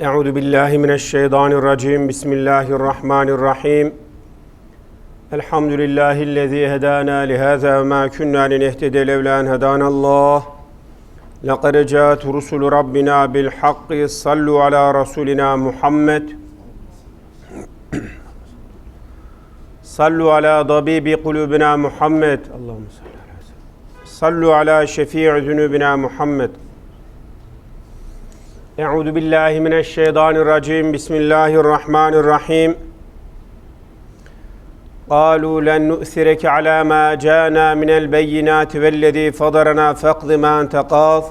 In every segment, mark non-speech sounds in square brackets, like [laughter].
Euzu billahi mineşşeytanirracim. Bismillahirrahmanirrahim. Elhamdülillahi'llezî hedâna li hâzâ ve mâ kunnâ linehtede levlâ en hedânallâh. Laqad câet rusulu rabbina bil hakki. Sallu ala rasulina Muhammed. Sallu ala dabibi kulubina Muhammed. Allahümme salli ala Sallu ala şefii zunubina Muhammed. بسم الله الرحمن الرحيم قالوا لن نؤثرك على ما جاءنا من البينات والذي فضرنا فاقض ما أنت قاض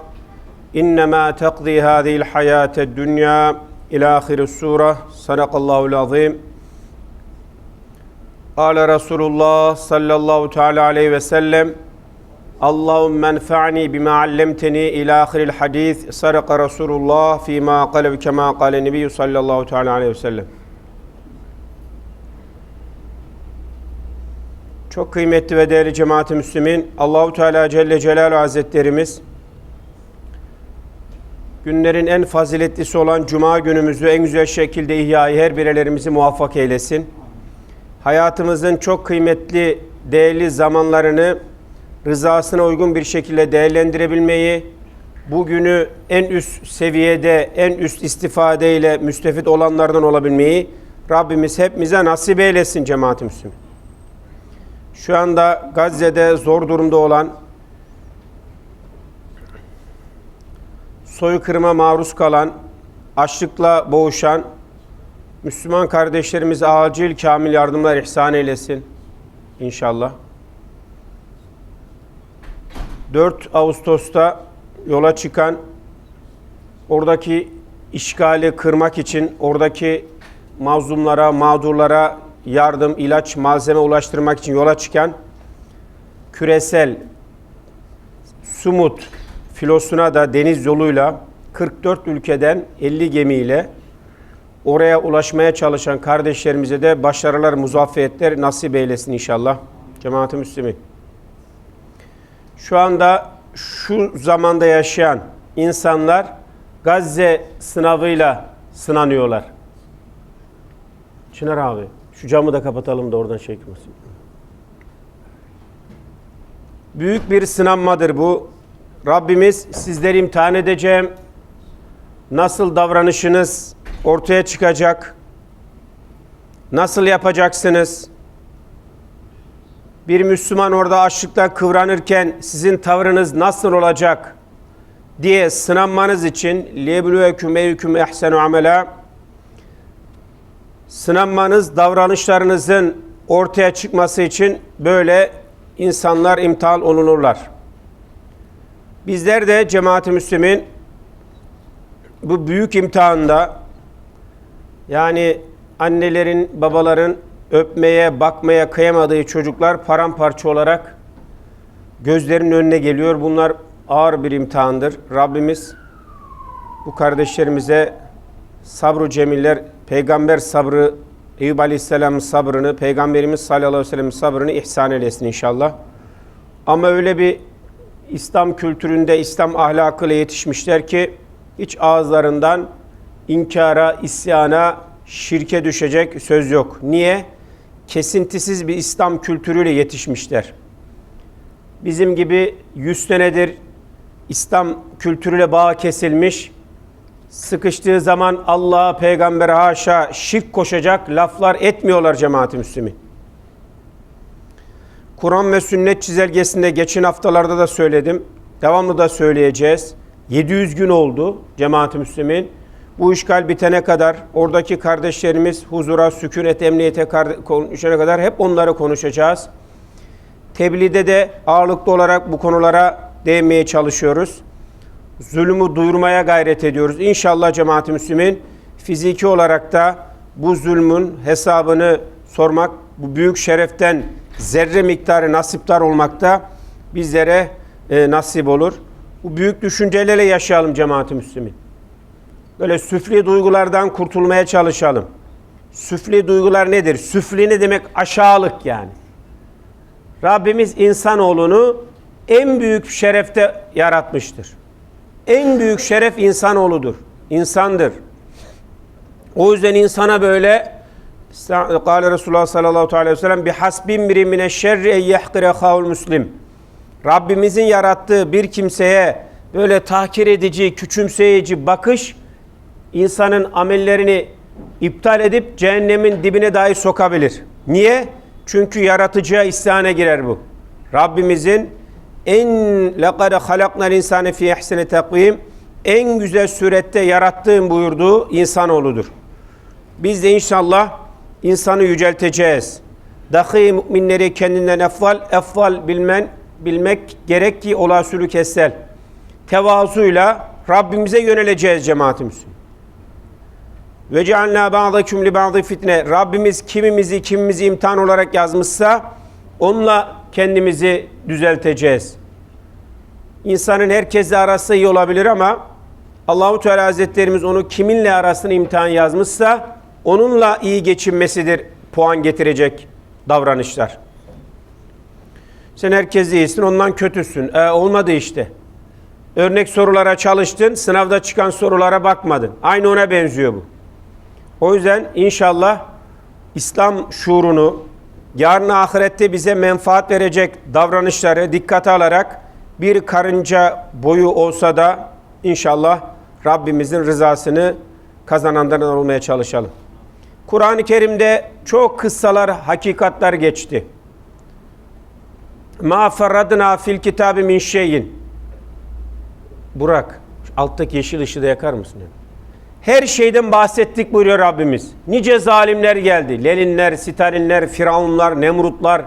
إنما تقضي هذه الحياة الدنيا إلى آخر السورة صدق الله العظيم قال رسول الله صلى الله تعالى عليه وسلم Allahümme enfa'ni bima allemteni ila ahiril hadis. Sadaka Resulullah fima kalev kema kale nebiyyü sallallahu teala aleyhi ve sellem. Çok kıymetli ve değerli cemaat-i müslümin, Allahu Teala Celle Celaluhu Hazretlerimiz günlerin en faziletlisi olan cuma günümüzü en güzel şekilde ihyayı her bireylerimizi muvaffak eylesin. Hayatımızın çok kıymetli, değerli zamanlarını rızasına uygun bir şekilde değerlendirebilmeyi, bugünü en üst seviyede, en üst istifadeyle müstefit olanlardan olabilmeyi Rabbimiz hepimize nasip eylesin cemaat-i Müslümin. Şu anda Gazze'de zor durumda olan, soykırıma maruz kalan, açlıkla boğuşan Müslüman kardeşlerimize acil kamil yardımlar ihsan eylesin inşallah. 4 Ağustos'ta yola çıkan oradaki işgali kırmak için oradaki mazlumlara, mağdurlara yardım, ilaç, malzeme ulaştırmak için yola çıkan küresel Sumut filosuna da deniz yoluyla 44 ülkeden 50 gemiyle oraya ulaşmaya çalışan kardeşlerimize de başarılar, muzafferiyetler nasip eylesin inşallah. Cemaat-i Müslümin. Şu anda şu zamanda yaşayan insanlar Gazze sınavıyla sınanıyorlar. Çınar abi şu camı da kapatalım da oradan şey çıkmasın. Büyük bir sınanmadır bu. Rabbimiz sizleri imtihan edeceğim. Nasıl davranışınız ortaya çıkacak? Nasıl yapacaksınız? Bir Müslüman orada açlıktan kıvranırken sizin tavrınız nasıl olacak diye sınanmanız için liyebluvekum eyyukum ehsenu amela sınanmanız davranışlarınızın ortaya çıkması için böyle insanlar imtihan olunurlar. Bizler de cemaat-i müslümin bu büyük imtihanda yani annelerin, babaların öpmeye, bakmaya kıyamadığı çocuklar paramparça olarak gözlerinin önüne geliyor. Bunlar ağır bir imtihandır. Rabbimiz bu kardeşlerimize sabru cemiller, peygamber sabrı, Eyüp Aleyhisselam'ın sabrını, Peygamberimiz sallallahu aleyhi ve sellem'in sabrını ihsan eylesin inşallah. Ama öyle bir İslam kültüründe, İslam ahlakıyla yetişmişler ki hiç ağızlarından inkara, isyana, şirke düşecek söz yok. Niye? Kesintisiz bir İslam kültürüyle yetişmişler. Bizim gibi yüz senedir İslam kültürüyle bağ kesilmiş, sıkıştığı zaman Allah'a, peygambere haşa şirk koşacak laflar etmiyorlar cemaat-i. Kur'an ve sünnet çizelgesinde geçen haftalarda da söyledim. Devamlı da söyleyeceğiz. 700 gün oldu cemaat-i. Bu işgal bitene kadar oradaki kardeşlerimiz huzura, sükunet, emniyete konuşana kadar hep onları konuşacağız. Tebliğde de ağırlıklı olarak bu konulara değinmeye çalışıyoruz. Zulmü duyurmaya gayret ediyoruz. İnşallah cemaat-i müslümin fiziki olarak da bu zulmün hesabını sormak, bu büyük şereften zerre miktarı nasiptar olmakta bizlere e, nasip olur. Bu büyük düşüncelerle yaşayalım cemaat-i müslümin. Böyle süfli duygulardan kurtulmaya çalışalım. Süfli duygular nedir? Süfli ne demek? Aşağılık yani. Rabbimiz insanoğlunu en büyük şerefte yaratmıştır. En büyük şeref insanoğludur. İnsandır. O yüzden insana böyle Kale Resulullah sallallahu aleyhi ve sellem bihasbin biri mine şerri en yehkire havul müslim. Rabbimizin yarattığı bir kimseye böyle tahkir edici, küçümseyici bakış insanın amellerini iptal edip cehennemin dibine dahi sokabilir. Niye? Çünkü yaratıcıya isyana girer bu. Rabbimizin en laqad halaknal insane fi ihsani takvim en güzel surette yarattığım buyurduğu insanoğludur. Biz de inşallah insanı yücelteceğiz. Dahi müminleri kendinden efval, efval bilmen, bilmek gerek ki ola sülü kessel. Tevazuyla Rabbimize yöneleceğiz cemaat-i. Ve cealna ba'dakum li ba'di fitne. Rabbimiz kimimizi kimimizi imtihan olarak yazmışsa onunla kendimizi düzelteceğiz. İnsanın herkesle arası iyi olabilir ama Allahu Teala Hazretlerimiz onu kiminle arasını imtihan yazmışsa onunla iyi geçinmesidir puan getirecek davranışlar. Sen herkes iyisin, ondan kötüsün. E, olmadı işte. Örnek sorulara çalıştın, sınavda çıkan sorulara bakmadın. Aynı ona benziyor bu. O yüzden inşallah İslam şuurunu, yarın ahirette bize menfaat verecek davranışları dikkate alarak bir karınca boyu olsa da inşallah Rabbimizin rızasını kazananlardan olmaya çalışalım. Kur'an-ı Kerim'de çok kıssalar, hakikatler geçti. Ma ferradna fil kitabi min şeyin. Burak, alttaki yeşil ışığı da yakar mısın? Her şeyden bahsettik buyuruyor Rabbimiz. Nice zalimler geldi. Leninler, Stalinler, Firavunlar, Nemrutlar,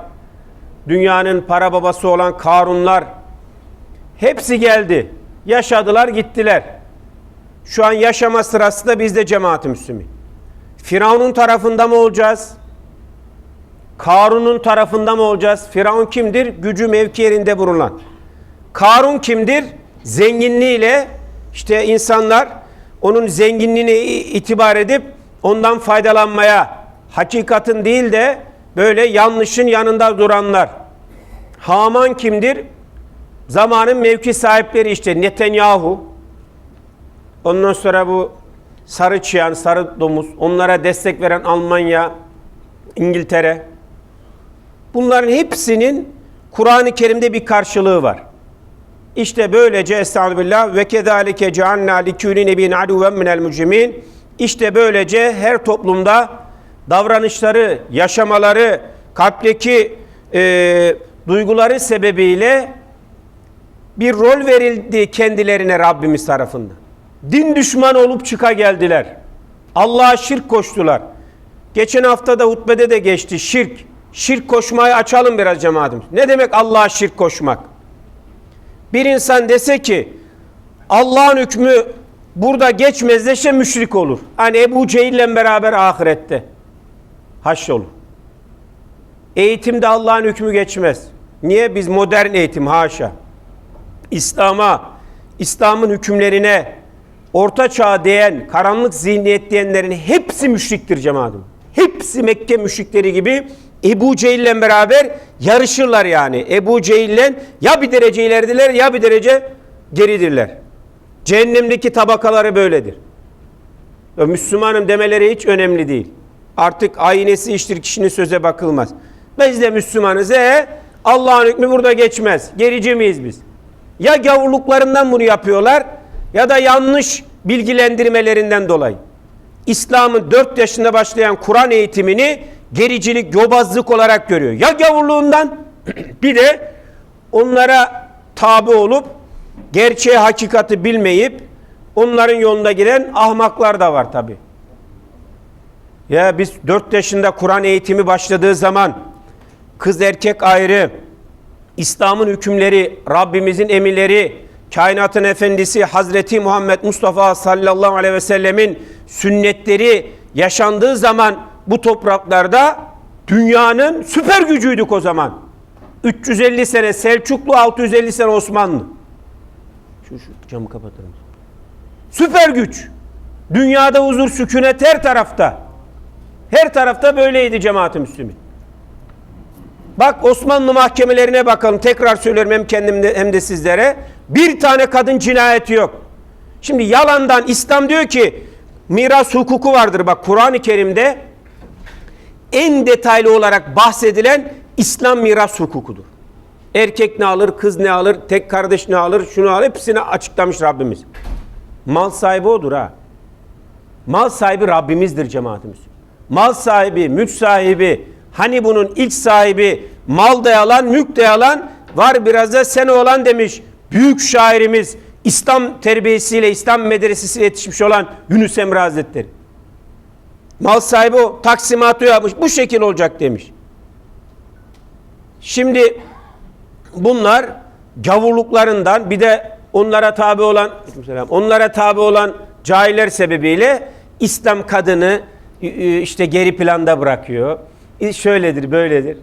dünyanın para babası olan Karunlar. Hepsi geldi. Yaşadılar, gittiler. Şu an yaşama sırası da bizde cemaat-i Müslümin. Firavun'un tarafında mı olacağız? Karun'un tarafında mı olacağız? Firavun kimdir? Gücü mevki yerinde bulunan. Karun kimdir? Zenginliğiyle işte insanlar onun zenginliğini itibar edip ondan faydalanmaya hakikatin değil de böyle yanlışın yanında duranlar. Haman kimdir? Zamanın mevki sahipleri işte Netanyahu. Ondan sonra bu sarı çıyan, sarı domuz, onlara destek veren Almanya, İngiltere. Bunların hepsinin Kur'an-ı Kerim'de bir karşılığı var. İşte böylece estağfirullah ve kezalike cealna likûli nebiyyin aduven minel mücrimin. İşte böylece her toplumda davranışları, yaşamaları, kalpteki e, duyguları sebebiyle bir rol verildi kendilerine Rabbimiz tarafından. Din düşmanı olup çıka geldiler. Allah'a şirk koştular. Geçen hafta da hutbede de geçti şirk. Şirk koşmayı açalım biraz cemaatimiz. Ne demek Allah'a şirk koşmak? Bir insan dese ki Allah'ın hükmü burada geçmez dese müşrik olur. Hani Ebu Cehil'le beraber ahirette haş olur. Eğitimde Allah'ın hükmü geçmez. Niye? Biz modern eğitim haşa. İslam'a, İslam'ın hükümlerine, orta çağ diyen, karanlık zihniyet diyenlerin hepsi müşriktir cemaatim. Hepsi Mekke müşrikleri gibi Ebu Cehil'le beraber yarışırlar yani. Ebu Cehil'le ya bir derece ileridiler ya bir derece geridirler. Cehennemdeki tabakaları böyledir. Müslümanım demeleri hiç önemli değil. Artık aynesi iştir kişinin söze bakılmaz. Biz de Müslümanız. E Allah'ın hükmü burada geçmez. Gerici miyiz biz? Ya gavurluklarından bunu yapıyorlar ya da yanlış bilgilendirmelerinden dolayı. İslam'ın 4 yaşında başlayan Kur'an eğitimini gericilik, yobazlık olarak görüyor. Ya gavurluğundan [clears throat] bir de onlara tabi olup gerçeği hakikati bilmeyip onların yolunda giren ahmaklar da var tabi. Ya biz 4 yaşında Kur'an eğitimi başladığı zaman kız erkek ayrı, İslam'ın hükümleri, Rabbimizin emirleri, kainatın efendisi Hazreti Muhammed Mustafa sallallahu aleyhi ve sellemin sünnetleri yaşandığı zaman bu topraklarda dünyanın süper gücüydük o zaman. 350 sene Selçuklu, 650 sene Osmanlı. Şu, şu camı kapatır mısın? Süper güç. Dünyada huzur, sükunet her tarafta. Her tarafta böyleydi cemaat-i Müslümin. Bak Osmanlı mahkemelerine bakalım. Tekrar söylüyorum hem kendimde hem de sizlere. Bir tane kadın cinayeti yok. Şimdi yalandan İslam diyor ki miras hukuku vardır. Bak Kur'an-ı Kerim'de en detaylı olarak bahsedilen İslam miras hukukudur. Erkek ne alır, kız ne alır, tek kardeş ne alır, şunu alır hepsini açıklamış Rabbimiz. Mal sahibi odur ha. Mal sahibi Rabbimizdir cemaatimiz. Mal sahibi, mülk sahibi, hani bunun ilk sahibi mal da yalan, mülk de var biraz da sen olan demiş. Büyük şairimiz, İslam terbiyesiyle, İslam medresesiyle yetişmiş olan Yunus Emre Hazretleri. Mal sahibi o, taksimatı yapmış, bu şekil olacak demiş. Şimdi bunlar gavurluklarından bir de onlara tabi olan onlara tabi olan cahiller sebebiyle İslam kadını e, işte geri planda bırakıyor. E, Şöyledir, böyledir.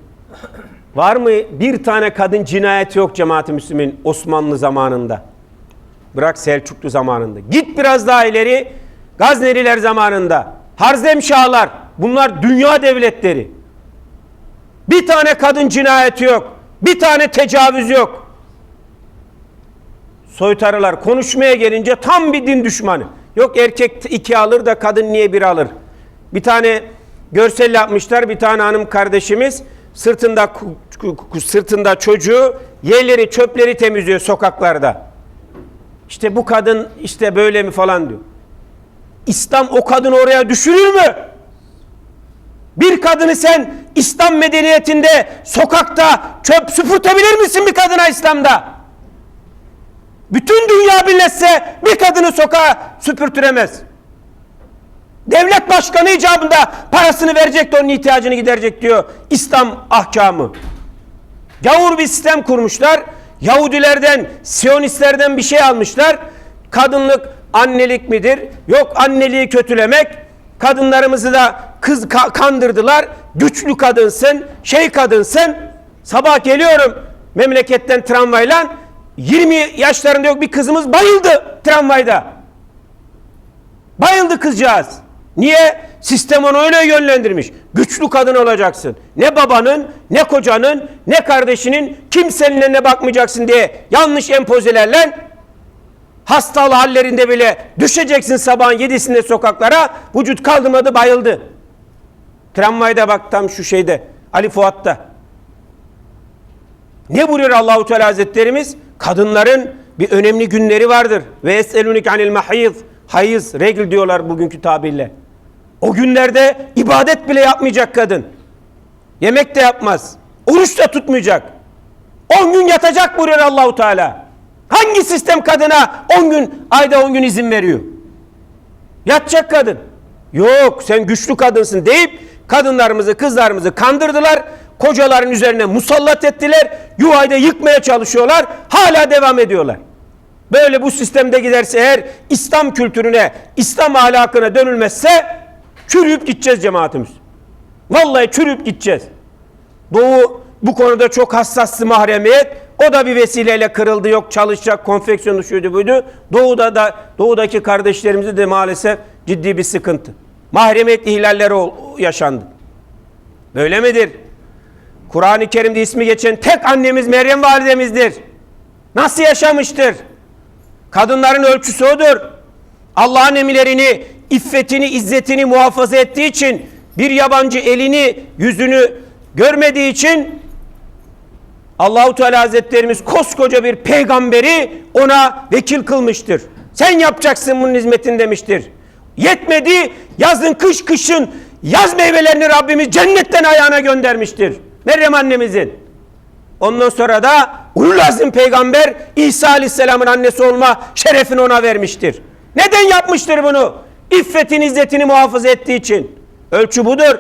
Var mı bir tane kadın cinayeti yok cemaat-i Müslümin Osmanlı zamanında. Bırak Selçuklu zamanında. Git biraz daha ileri Gazneliler zamanında. Harzemşahlar bunlar dünya devletleri. Bir tane kadın cinayeti yok. Bir tane tecavüz yok. Soytarılar konuşmaya gelince tam bir din düşmanı. Yok erkek iki alır da kadın niye bir alır? Bir tane görsel yapmışlar. Bir tane hanım kardeşimiz sırtında sırtında çocuğu yerleri çöpleri temizliyor sokaklarda. İşte bu kadın işte böyle mi falan diyor. İslam o kadını oraya düşürür mü? Bir kadını sen İslam medeniyetinde sokakta çöp süpürtebilir misin bir kadına İslam'da? Bütün dünya birleşse bir kadını sokağa süpürtüremez. Devlet başkanı icabında parasını verecek de onun ihtiyacını giderecek diyor İslam ahkamı. Gavur bir sistem kurmuşlar. Yahudilerden, Siyonistlerden bir şey almışlar. Kadınlık annelik midir? Yok anneliği kötülemek. Kadınlarımızı da kız ka- kandırdılar. Güçlü kadınsın, şey kadınsın. Sabah geliyorum memleketten tramvayla. 20 yaşlarında yok bir kızımız bayıldı tramvayda. Bayıldı kızcağız. Niye? Sistem onu öyle yönlendirmiş. Güçlü kadın olacaksın. Ne babanın, ne kocanın, ne kardeşinin kimsenin eline bakmayacaksın diye yanlış empozelerle hastalı hallerinde bile düşeceksin sabahın yedisinde sokaklara. Vücut kaldırmadı bayıldı. Tramvayda bak tam şu şeyde Ali Fuat'ta. Ne buyuruyor Allahu Teala Hazretlerimiz? Kadınların bir önemli günleri vardır. Ve eselünik anil mahiyz. Hayız, regl diyorlar bugünkü tabirle. O günlerde ibadet bile yapmayacak kadın. Yemek de yapmaz. Oruç da tutmayacak. 10 gün yatacak buyuruyor Allahu Teala. Hangi sistem kadına 10 gün, ayda 10 gün izin veriyor? Yatacak kadın. Yok sen güçlü kadınsın deyip kadınlarımızı, kızlarımızı kandırdılar. Kocaların üzerine musallat ettiler. Yuvayı da yıkmaya çalışıyorlar. Hala devam ediyorlar. Böyle bu sistemde giderse eğer İslam kültürüne, İslam ahlakına dönülmezse çürüyüp gideceğiz cemaatimiz. Vallahi çürüyüp gideceğiz. Doğu bu konuda çok hassastı mahremiyet. O da bir vesileyle kırıldı. Yok çalışacak, konfeksiyonu şuydu buydu. Doğuda da doğudaki kardeşlerimizde de maalesef ciddi bir sıkıntı. Mahremiyet ihlalleri yaşandı. Böyle midir? Kur'an-ı Kerim'de ismi geçen tek annemiz Meryem validemizdir. Nasıl yaşamıştır? Kadınların ölçüsü odur. Allah'ın emirlerini, iffetini, izzetini muhafaza ettiği için bir yabancı elini, yüzünü görmediği için Allahu Teala Hazretlerimiz koskoca bir peygamberi ona vekil kılmıştır. Sen yapacaksın bunun hizmetini demiştir. Yetmedi yazın kış kışın yaz meyvelerini Rabbimiz cennetten ayağına göndermiştir. Meryem annemizin. Ondan sonra da ulul azim peygamber İsa aleyhisselamın annesi olma şerefini ona vermiştir. Neden yapmıştır bunu? İffetin izzetini muhafaza ettiği için. Ölçü budur.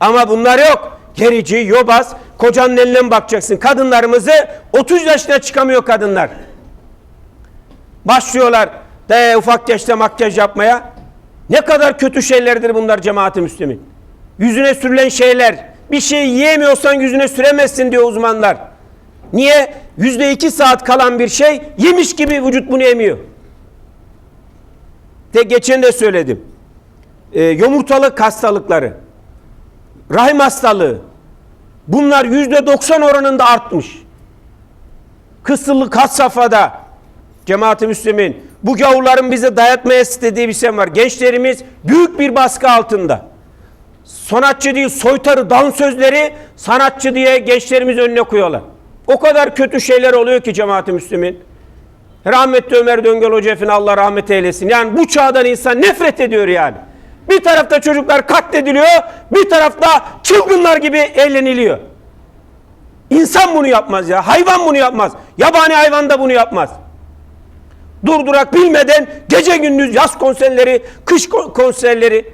Ama bunlar yok. Gerici, yobaz, kocanın eline mi bakacaksın? Kadınlarımızı 30 yaşına çıkamıyor kadınlar. Başlıyorlar de ufak yaşta makyaj yapmaya. Ne kadar kötü şeylerdir bunlar cemaati Müslümin. Yüzüne sürülen şeyler. Bir şey yiyemiyorsan yüzüne süremezsin diyor uzmanlar. Niye? Yüzde iki saat kalan bir şey yemiş gibi vücut bunu yemiyor. De geçen de söyledim. Ee, yumurtalık hastalıkları, rahim hastalığı, bunlar yüzde doksan oranında artmış. Kısırlık had safhada, cemaat-i müslümin, Bu gavurların bize dayatmaya istediği bir şey var. Gençlerimiz büyük bir baskı altında. Sanatçı değil soytarı dansözleri sanatçı diye gençlerimiz önüne koyuyorlar. O kadar kötü şeyler oluyor ki cemaat-i müslümin. Rahmetli Ömer Döngel Hoca Efendi Allah rahmet eylesin. Yani bu çağdan insan nefret ediyor yani. Bir tarafta çocuklar katlediliyor, bir tarafta çılgınlar gibi eğleniliyor. İnsan bunu yapmaz ya. Hayvan bunu yapmaz. Yabani hayvan da bunu yapmaz. Durdurak bilmeden gece gündüz yaz konserleri, kış ko- konserleri,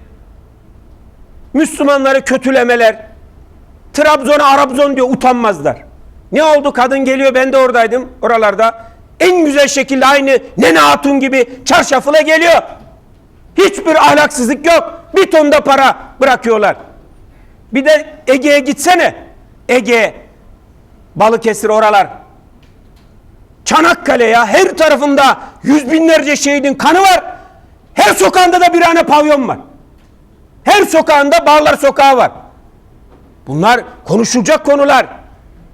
Müslümanları kötülemeler, Trabzon'a Arabzon diyor utanmazlar. Ne oldu kadın geliyor ben de oradaydım oralarda. En güzel şekilde aynı Nene Hatun gibi çarşafıyla geliyor. Hiçbir ahlaksızlık yok. Bir ton da para bırakıyorlar. Bir de Ege'ye gitsene. Ege, Balıkesir oralar. Çanakkale ya her tarafında yüz binlerce şehidin kanı var. Her sokağında da bir tane pavyon var. Her sokağında Bağlar Sokağı var. Bunlar konuşulacak konular.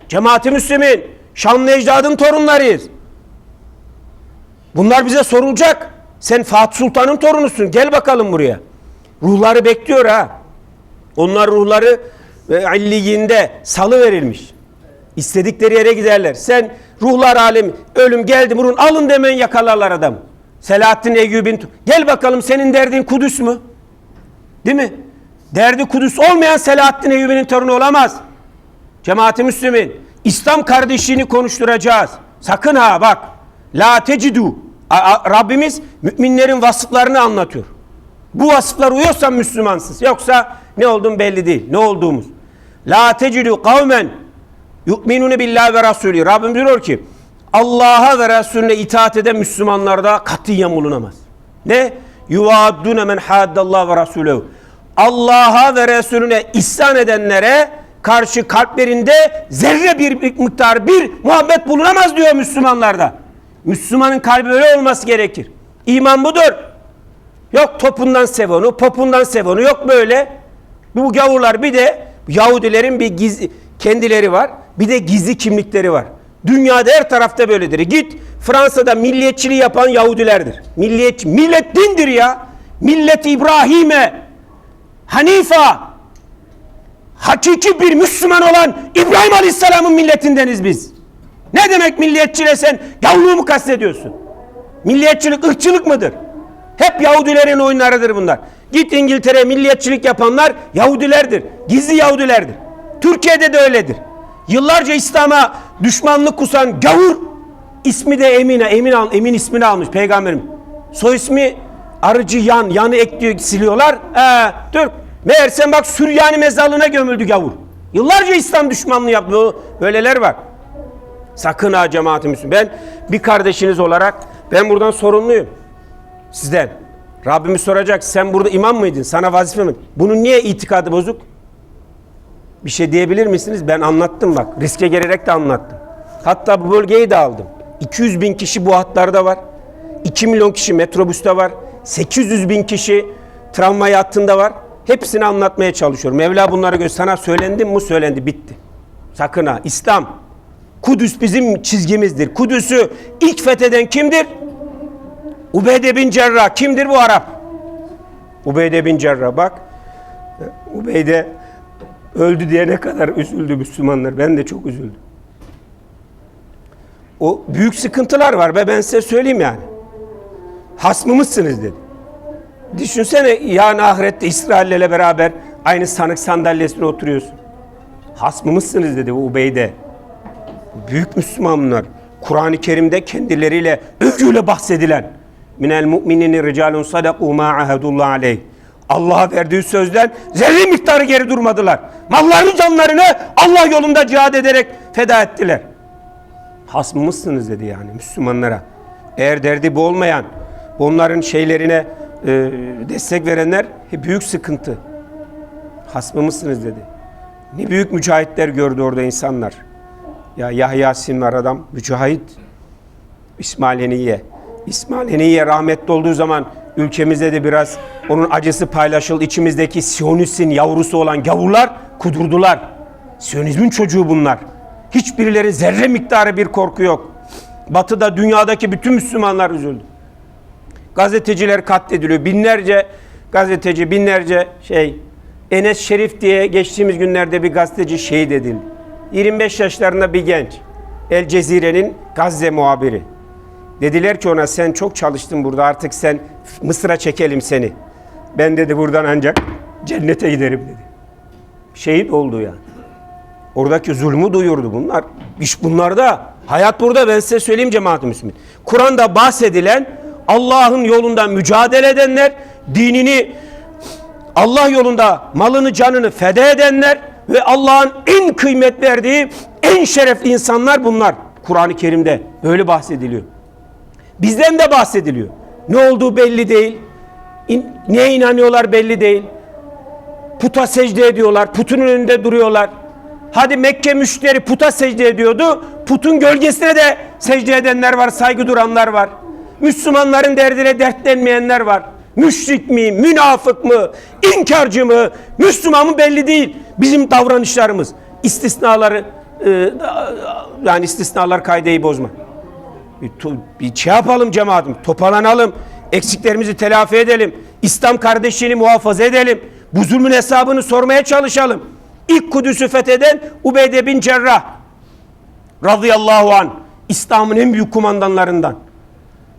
Cemaat-i Müslümin, şanlı ecdadın torunlarıyız. Bunlar bize sorulacak. Sen Fatih Sultan'ın torunusun. Gel bakalım buraya. Ruhları bekliyor ha. Onlar ruhları e, illiyinde salı verilmiş. İstedikleri yere giderler. Sen ruhlar alemi ölüm geldi burun alın demen yakalarlar adam. Selahaddin Eyyubi'nin gel bakalım senin derdin Kudüs mü? Değil mi? Derdi Kudüs olmayan Selahaddin Eyyubi'nin torunu olamaz. Cemaati Müslümin İslam kardeşliğini konuşturacağız. Sakın ha bak. La tecidu. Rabbimiz müminlerin vasıflarını anlatıyor. Bu vasıflar uyuyorsan Müslümansız. Yoksa ne olduğun belli değil. Ne olduğumuz. La tecidu kavmen yu'minune billahi ve rasulü. Rabbim diyor ki Allah'a ve Resulüne itaat eden Müslümanlarda katiyen bulunamaz. Ne? Yuvaddune men haddallah ve rasulü. Allah'a ve Resulüne isyan edenlere karşı kalplerinde zerre bir miktar bir muhabbet bulunamaz diyor Müslümanlarda. Müslümanın kalbi öyle olması gerekir. İman budur. Yok topundan sev onu, popundan sev onu. Yok böyle. Bu gavurlar bir de Yahudilerin bir gizli kendileri var. Bir de gizli kimlikleri var. Dünyada her tarafta böyledir. Git Fransa'da milliyetçiliği yapan Yahudilerdir. Milliyetçi, millet dindir ya. Millet İbrahim'e, Hanifa, hakiki bir Müslüman olan İbrahim Aleyhisselam'ın milletindeniz biz. Ne demek milliyetçiliğe sen gavurluğu mu kastediyorsun? Milliyetçilik ırkçılık mıdır? Hep Yahudilerin oyunlarıdır bunlar. Git İngiltere milliyetçilik yapanlar Yahudilerdir. Gizli Yahudilerdir. Türkiye'de de öyledir. Yıllarca İslam'a düşmanlık kusan gavur ismi de Emine. Emin, al, Emin ismini almış peygamberim. Soy ismi Arıcı Yan. Yanı ekliyor siliyorlar. Ee, Türk. Meğerse bak Süryani mezarlığına gömüldü gavur. Yıllarca İslam düşmanlığı yaptı. Böyleler var. Sakın ha cemaat-i Müslüman. Ben bir kardeşiniz olarak ben buradan sorumluyum. Sizden. Rabbimiz soracak sen burada imam mıydın? Sana vazife mi? Bunun niye itikadı bozuk? Bir şey diyebilir misiniz? Ben anlattım bak. Riske girerek de anlattım. Hatta bu bölgeyi de aldım. 200 bin kişi bu hatlarda var. 2 milyon kişi metrobüste var. 800 bin kişi tramvay hattında var. Hepsini anlatmaya çalışıyorum. Mevla bunları göster. Sana söylendim mi? Söylendi. Bitti. Sakın ha. İslam. Kudüs bizim çizgimizdir. Kudüs'ü ilk fetheden kimdir? Ubeyde bin Cerrah. Kimdir bu Arap? Ubeyde bin Cerrah. Bak. Ubeyde öldü diye ne kadar üzüldü Müslümanlar. Ben de çok üzüldüm. O büyük sıkıntılar var ve ben size söyleyeyim yani. Hasmımızsınız dedi. Düşünsene yarın ahirette İsrail'le beraber aynı sanık sandalyesine oturuyorsun. Hasmımızsınız dedi bu Ubeyde. Büyük Müslümanlar. Kur'an-ı Kerim'de kendileriyle övgüyle bahsedilen minel mu'minini ricalun sadaku ma ahadullah aleyh. Allah'a verdiği sözden zerre miktarı geri durmadılar. Mallarını canlarını Allah yolunda cihad ederek feda ettiler. Hasmımızsınız dedi yani Müslümanlara. Eğer derdi bu olmayan, onların şeylerine e, destek verenler büyük sıkıntı. Hasmımızsınız dedi. Ne büyük mücahitler gördü orada insanlar. Ya Yahya Sinvar adam mücahit. İsmail Heniye. İsmail Heniye rahmetli olduğu zaman ülkemizde de biraz onun acısı paylaşıldı. İçimizdeki Siyonist'in yavrusu olan gavurlar kudurdular. Siyonizmin çocuğu bunlar. Hiçbirileri zerre miktarı bir korku yok. Batı'da dünyadaki bütün Müslümanlar üzüldü. Gazeteciler katlediliyor. Binlerce gazeteci, binlerce şey. Enes Şerif diye geçtiğimiz günlerde bir gazeteci şehit edildi. 25 yaşlarında bir genç. El Cezire'nin Gazze muhabiri. Dediler ki ona sen çok çalıştın burada artık sen Mısır'a çekelim seni. Ben dedi buradan ancak cennete giderim dedi. Şehit oldu yani. Oradaki zulmü duyurdu bunlar. İş bunlarda. Hayat burada ben size söyleyeyim cemaat-i müslümin. Kur'an'da bahsedilen Allah'ın yolunda mücadele edenler, dinini Allah yolunda malını canını feda edenler ve Allah'ın en kıymet verdiği en şerefli insanlar bunlar. Kur'an-ı Kerim'de böyle bahsediliyor. Bizden de bahsediliyor. Ne olduğu belli değil. Neye inanıyorlar belli değil. Puta secde ediyorlar. Putun önünde duruyorlar. Hadi Mekke müşteri puta secde ediyordu. Putun gölgesine de secde edenler var, saygı duranlar var. Müslümanların derdine dertlenmeyenler var. Müşrik mi, münafık mı, inkarcı mı, Müslüman mı belli değil. Bizim davranışlarımız. İstisnaları, e, yani istisnalar kaydeyi bozma. Bir, bir şey yapalım cemaatim, toparlanalım. Eksiklerimizi telafi edelim. İslam kardeşliğini muhafaza edelim. Bu zulmün hesabını sormaya çalışalım. İlk Kudüs'ü fetheden Ubeyde bin Cerrah radıyallahu an İslam'ın en büyük kumandanlarından.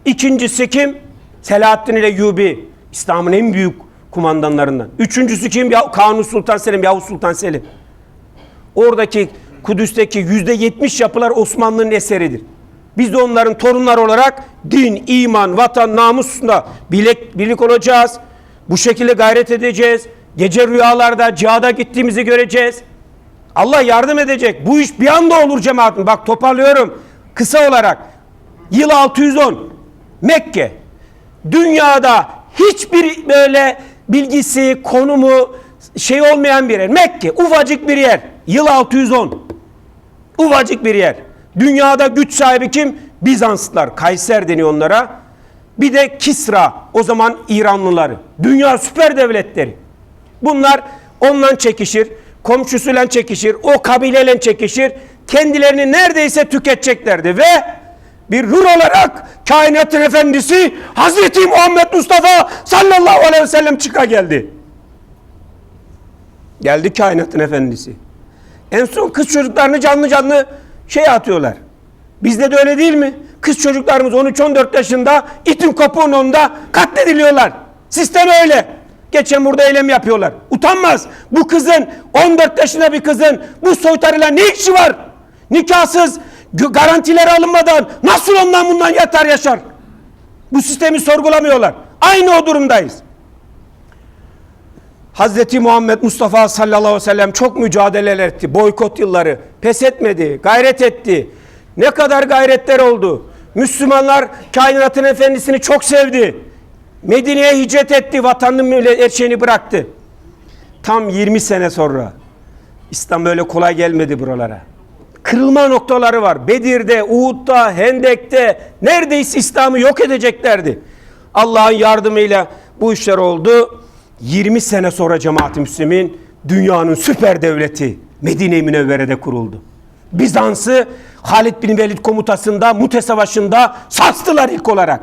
İkincisi kim? Selahaddin ile Yubi İslam'ın en büyük kumandanlarından. Üçüncüsü kim? Ya, Kanuni Sultan Selim, Yavuz Sultan Selim. Oradaki Kudüs'teki yüzde yetmiş yapılar Osmanlı'nın eseridir. Biz de onların torunları olarak din, iman, vatan, namusunda birlik, birlik olacağız. Bu şekilde gayret edeceğiz. Gece rüyalarda cihada gittiğimizi göreceğiz. Allah yardım edecek. Bu iş bir anda olur cemaatim. Bak toparlıyorum kısa olarak. Yıl 610 Mekke. Dünyada hiçbir böyle bilgisi, konumu şey olmayan bir yer. Mekke ufacık bir yer. Yıl 610. Ufacık bir yer. Dünyada güç sahibi kim? Bizanslılar. Kayser deniyor onlara. Bir de Kisra. O zaman İranlıları. Dünya süper devletleri. Bunlar ondan çekişir. Komşusuyla çekişir. O kabileyle çekişir. Kendilerini neredeyse tüketeceklerdi ve bir ruh olarak kainatın efendisi Hazreti Muhammed Mustafa sallallahu aleyhi ve sellem çıka geldi. Geldi kainatın efendisi. En son kız çocuklarını canlı canlı şey atıyorlar. Bizde de öyle değil mi? Kız çocuklarımız 13-14 yaşında itin kopuğun onda katlediliyorlar. Sistem öyle. Geçen burada eylem yapıyorlar. Utanmaz. Bu kızın 14 yaşında bir kızın bu soytarıyla ne işi var? Nikahsız gö- garantiler alınmadan nasıl ondan bundan yatar yaşar? Bu sistemi sorgulamıyorlar. Aynı o durumdayız. Hazreti Muhammed Mustafa sallallahu aleyhi ve sellem çok mücadeleler etti. Boykot yılları. Pes etmedi. Gayret etti. Ne kadar gayretler oldu. Müslümanlar kainatın efendisini çok sevdi. Medine'ye hicret etti. Her şeyini bıraktı. Tam 20 sene sonra İslam böyle kolay gelmedi buralara. Kırılma noktaları var. Bedir'de, Uhud'da, Hendek'te neredeyse İslam'ı yok edeceklerdi. Allah'ın yardımıyla bu işler oldu. 20 sene sonra cemaat-i müslimin dünyanın süper devleti Medine-i Münevvere'de kuruldu. Bizans'ı Halid bin Velid komutasında Mute Savaşı'nda sarstılar ilk olarak.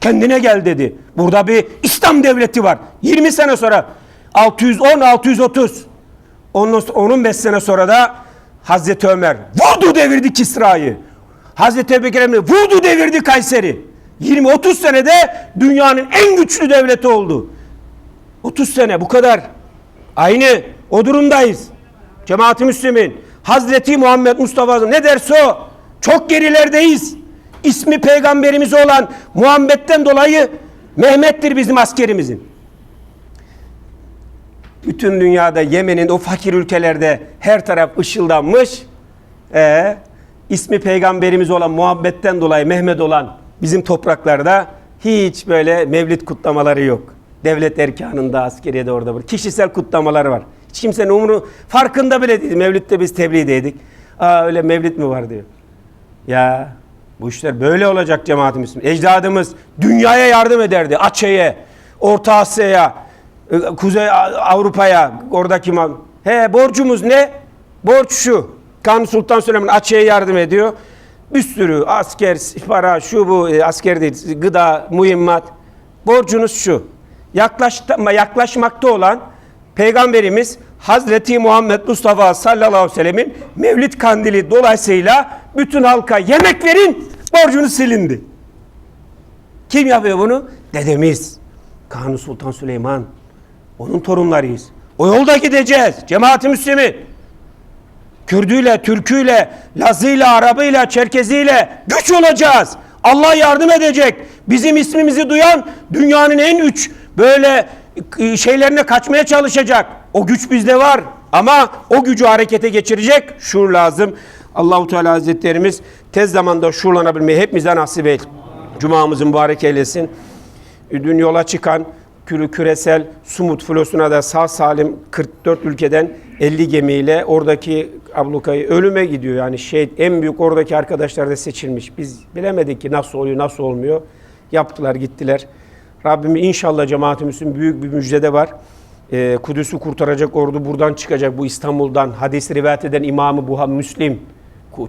Kendine gel dedi. Burada bir İslam devleti var. 20 sene sonra 610-630 onun, onun 5 sene sonra da Hazreti Ömer vurdu devirdi Kisra'yı. Hazreti Ebubekir Efendi vurdu devirdi Kayseri. 20-30 senede dünyanın en güçlü devleti oldu. 30 sene bu kadar. Aynı o durumdayız. Cemaat-i Müslümin. Hazreti Muhammed Mustafa ne derse o. Çok gerilerdeyiz. İsmi peygamberimiz olan Muhammed'den dolayı Mehmet'tir bizim askerimizin. Bütün dünyada Yemen'in o fakir ülkelerde her taraf ışıldanmış. Ee, ismi peygamberimiz olan Muhammed'den dolayı Mehmet olan bizim topraklarda hiç böyle mevlid kutlamaları yok. Devlet erkanında, askeriyede orada burada. Kişisel kutlamaları var. Hiç kimsenin umuru farkında bile değil. Mevlid'de biz tebliğdeydik. Aa öyle mevlid mi var diyor. Ya bu işler böyle olacak cemaat-i Müslümin. Ecdadımız dünyaya yardım ederdi. Açe'ye, Orta Asya'ya, Kuzey Avrupa'ya, oradaki. He borcumuz ne? Borç şu. Kanuni Sultan Süleyman Açe'ye yardım ediyor. Bir sürü asker, para, şu bu, e, asker değil, gıda, mühimmat. borcunuz şu. Yaklaşma, yaklaşmakta olan Peygamberimiz Hazreti Muhammed Mustafa sallallahu aleyhi ve sellemin Mevlid kandili dolayısıyla bütün halka yemek verin borcunuz silindi. Kim yapıyor bunu? Dedemiz. Kanuni Sultan Süleyman. Onun torunlarıyız. O yolda gideceğiz. Cemaat-i Müslümin. Kürdüyle, Türküyle, Lazıyla, Arabıyla, Çerkeziyle güç olacağız. Allah yardım edecek. Bizim ismimizi duyan dünyanın en üç böyle e, şeylerine kaçmaya çalışacak. O güç bizde var. Ama o gücü harekete geçirecek şuur lazım. Allahu Teala Hazretlerimiz tez zamanda şuurlanabilmeyi hepimize nasip et. Cumamızı mübarek eylesin. Dün yola çıkan kürü küresel Sumut flosuna da sağ salim 44 ülkeden 50 gemiyle oradaki ablukayı ölüme gidiyor. Yani şey en büyük oradaki arkadaşlar da seçilmiş. Biz bilemedik ki nasıl oluyor nasıl olmuyor. Yaptılar gittiler. Rabbim inşallah cemaatimizin büyük bir müjdede var. Ee, Kudüs'ü kurtaracak ordu buradan çıkacak bu İstanbul'dan. Hadis rivayet eden imamı bu Müslim.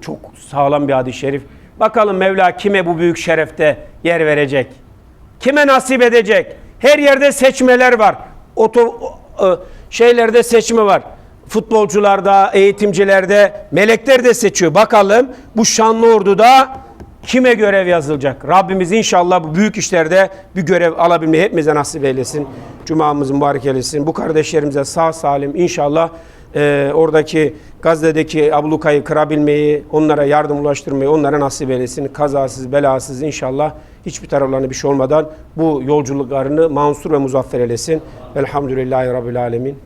Çok sağlam bir hadis-i şerif. Bakalım Mevla kime bu büyük şerefte yer verecek? Kime nasip edecek? Her yerde seçmeler var. Oto, e, şeylerde seçme var. Futbolcularda, eğitimcilerde, melekler de seçiyor. Bakalım bu şanlı orduda kime görev yazılacak? Rabbimiz inşallah bu büyük işlerde bir görev alabilmeyi hepimize nasip eylesin. Cumamız mübarek eylesin. Bu kardeşlerimize sağ salim inşallah e, oradaki Gazze'deki ablukayı kırabilmeyi, onlara yardım ulaştırmayı onlara nasip eylesin. Kazasız, belasız inşallah hiçbir taraflarına bir şey olmadan bu yolculuklarını mansur ve muzaffer eylesin. Velhamdülillahi Rabbil Alemin.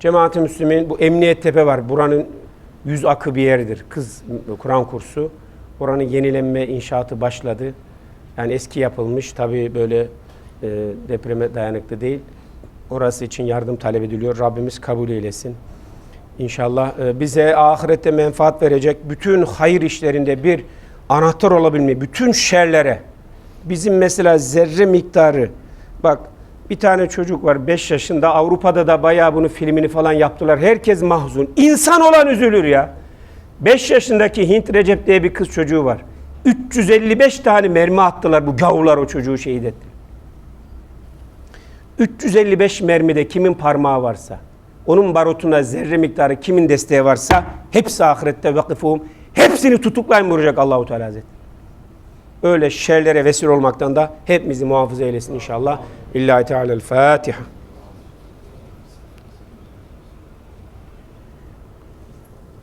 Cemaat-i Müslümin bu Emniyet Tepe var. Buranın yüz akı bir yeridir. Kız Kur'an kursu. Oranın yenilenme inşaatı başladı. Yani eski yapılmış. Tabii böyle e, depreme dayanıklı değil. Orası için yardım talep ediliyor. Rabbimiz kabul eylesin. İnşallah e, bize ahirette menfaat verecek bütün hayır işlerinde bir anahtar olabilmeyi, bütün şerlere, bizim mesela zerre miktarı, bak bir tane çocuk var 5 yaşında Avrupa'da da bayağı bunu filmini falan yaptılar. Herkes mahzun. İnsan olan üzülür ya. 5 yaşındaki Hint Recep diye bir kız çocuğu var. 355 tane mermi attılar bu gavurlar o çocuğu şehit etti. 355 mermide kimin parmağı varsa, onun barutuna zerre miktarı kimin desteği varsa hepsi ahirette vakıfum. Hepsini tutuklayın vuracak Allahu Teala Hazretleri. Öyle şerlere vesile olmaktan da hepimizi muhafaza eylesin inşallah. İllahi Teala'l Fatiha.